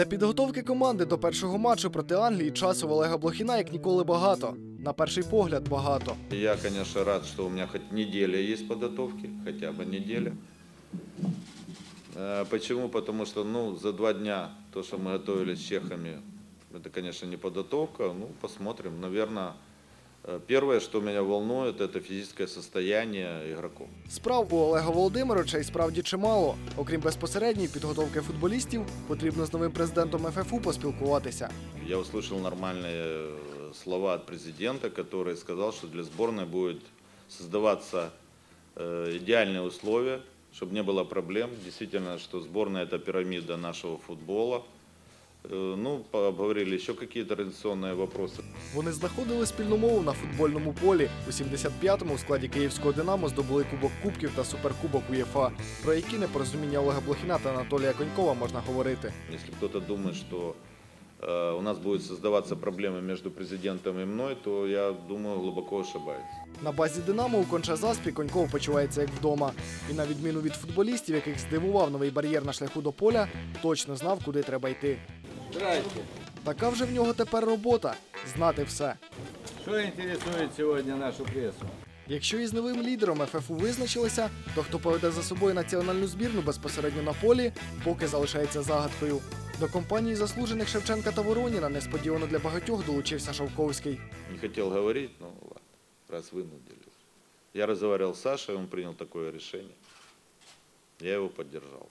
Для підготовки команди до першого матчу проти Англії часу в Олега Блохіна як ніколи багато. На перший погляд багато. Я, конечно, рад, что у меня хоть неделя есть подготовки, хотя бы неделя. Э, Почему? Потому что, ну, за два дня то, что мы готовились с чехами, это, конечно, не подготовка. Ну, посмотрим. Наверное, э, первое, что меня волнует, это физическое состояние игроков. Справ у Олега Володимировича і справді чимало. Окрім безпосередньої підготовки футболістів, потрібно з новим президентом ФФУ поспілкуватися. Я услышал нормальные э, слова от президента, который сказал, что для сборной будет создаваться э, идеальные условия, чтобы не было проблем. Действительно, что сборная это пирамида нашего футбола. Э, Ну, поговорили еще какие-то традиционные вопросы. Вони знаходили спільну мову на футбольному полі. У 75-му у складі київського Динамо здобули Кубок Кубків та Суперкубок УЄФА. Про які непорозуміння Олега Блохіна та Анатолія Конькова можна говорити. Если кто-то думает, что э, у нас будут создаваться проблемы между президентом и мной, то я думаю, глубоко ошибается. На базі Динамо у Конча-Заспі Коньков почувається як вдома. І на відміну від футболістів, яких здивував новий бар'єр на шляху до поля, точно знав, куди треба йти. Здрасте. Така вже в нього тепер робота знати все. Что интересует сегодня нашу прессу? Якщо із новим лідером ФФУ визначилися, то хто поведе за собою національну збірну безпосередньо на полі, поки залишається загадкою. До компанії заслужених Шевченка та Вороніна несподівано для багатьох долучився Шовковський. Не хотел говорить, но ладно, раз вынудили. Я разговаривал с Сашей, он принял такое решение. Я его поддержал.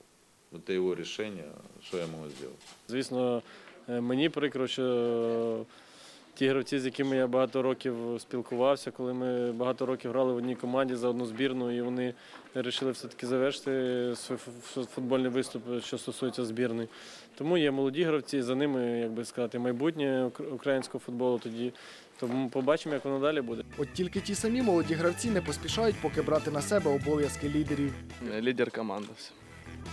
Это его решение, что я могу сделать? Звісно, е, мені прикро, що е, ті гравці, з якими я багато років спілкувався, коли ми багато років грали в одній команді за одну збірну, і вони вирішили все-таки завершити свій футбольний виступ, що стосується збірної. Тому є молоді гравці, за ними, як би сказати, майбутнє українського футболу тоді. Тому побачимо, як воно далі буде. От тільки ті самі молоді гравці не поспішають поки брати на себе обов'язки лідерів. лидер команды.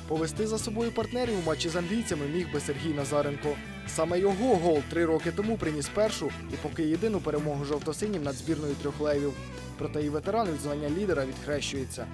Повести за собою партнерів у матчі з англійцями міг би Сергій Назаренко. Саме його гол три роки тому приніс першу і поки єдину перемогу жовто-синім над збірною трьох левів. Проте і ветеран від звання лідера відхрещується.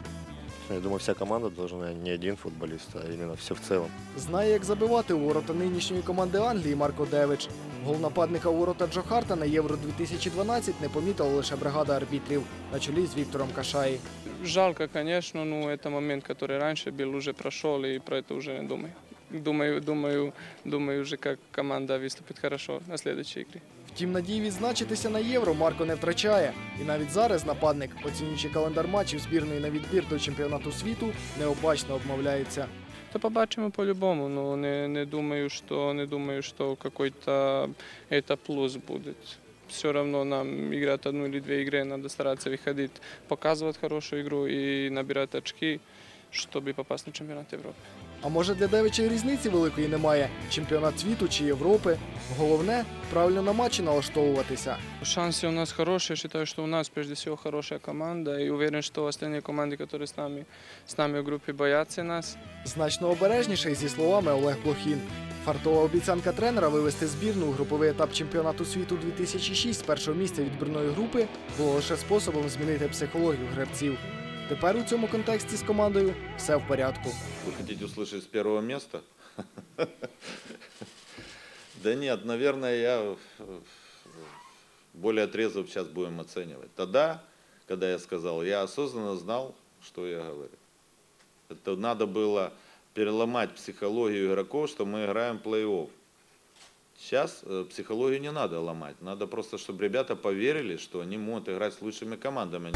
Я думаю, вся команда должна не один футболист, а именно все в целом. Знає, як забивати у ворота нинішньої команди Англії Марко Девич. Гол нападника у ворота Джо Харта на Євро 2012 не помітила лише бригада арбітрів на чолі з Віктором Кашаї. Жалко, конечно, но это момент, который раньше был, уже прошел, и про это уже не думаю. Думаю, думаю, думаю уже, как команда выступит хорошо на следующей игре. Втім, надії відзначитися на євро Марко не втрачає. І навіть зараз нападник, оцінюючи календар матчів збірної на відбір до чемпіонату світу, необачно обмовляється. То побачимо по-любому, но не, не думаю, что не думаю, что какой-то это плюс будет. Все равно нам играть одну или две игры, надо стараться выходить, показывать хорошую игру и набирать очки, чтобы попасть на чемпионат Европы. А може для Девича різниці великої немає? Чемпіонат світу чи Європи. Головне правильно на матчі налаштовуватися. Шансы у нас хорошие. Считаю, что у нас прежде всего хорошая команда. И уверен, что остальные команды, которые с нами, с нами в группе, боятся нас. Значно обережніший зі словами Олег Блохін. Фартова обіцянка тренера вивести збірну у груповий етап чемпіонату світу 2006 з першого місця відбірної групи було лише способом змінити психологію гравців. Тепер у цьому контексті з командою все в порядку. Вы хотите услышать с первого места? Да нет, наверное, я более трезво сейчас будем оценивать. Тогда, когда я сказал, я осознанно знал, что я говорю. Это надо было переломать психологию игроков, что мы играем плей-офф. Сейчас э, психологию не надо ломать. Надо просто, чтобы ребята поверили, что они могут играть с лучшими командами.